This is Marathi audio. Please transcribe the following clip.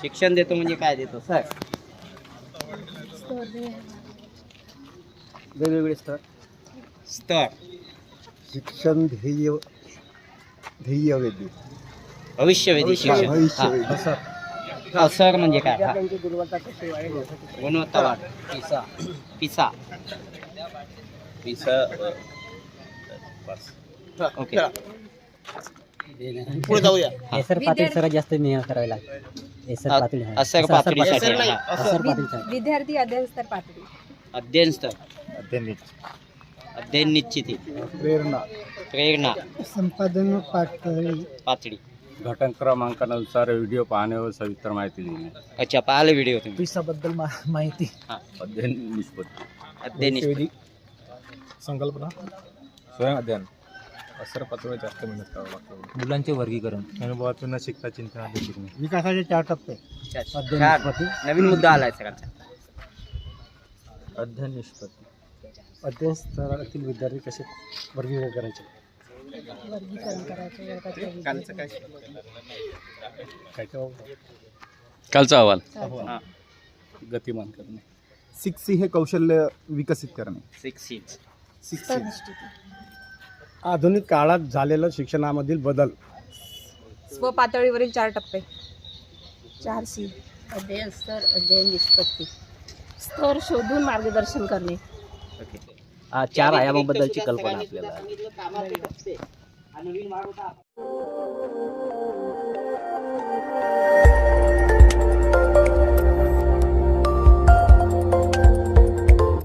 शिक्षण देतो म्हणजे काय देतो सर? वेगवेगळे स्तर. स्तर. शिक्षण ध्येय ध्येय वेदी. भविष्यवेधी शिक्षण. भविष्यवेधी. हा. हा, सर. म्हणजे काय? हा. गुणवत्ता वाढ. पिसा. पिसा. पिसा. ओके. पुढे जाऊया. एसर पाटील सर जास्त मेहनत करावी लागते एसर अ- आहे. असर पातळीसाठी. हा. विद्यार्थी अध्ययन स्तर पातळी. अध्ययन स्तर अध्ययन निश्चिती प्रेरणा. प्रेरणा. संपादन पातळी. पातळी. घटक क्रमांकानुसार व्हिडिओ पाहणे व सविस्तर माहिती लिहिणे अच्छा पाहिलं व्हिडिओ तुम्ही. पिसाबद्दल माहिती. अध्ययन निष्पत्ती. अध्ययन निष्पत्ती. संकल्पना. स्वयं अध्ययन. असर पातळीवर जास्त मेहनत करावं लागतं मुलांचे वर्गीकरण. अनुभवातून न शिकता चिंतन आधी शिकणे विकासाचे चार टप्पे. नवीन मुद्दा आलाय सगळ्यांचा. अध्ययन निष्पत्ती अध्ययन स्तरातील विद्यार्थी कसे वर्गीकरण करायचे? वर्गीकरण कालचा अहवाल. हा. गतिमान करणे. सिक्स सी हे कौशल्य विकसित करणे. Six six six. आधुनिक काळात झालेलं शिक्षणामधील बदल. स्वपातळीवरील चार टप्पे. चार सी. अध्ययन स्तर अध्ययन निष्पत्ती. स्तर शोधून मार्गदर्शन करणे. ओके. चार आयामाबद्दलची कल्पना आपल्याला. आपल्याला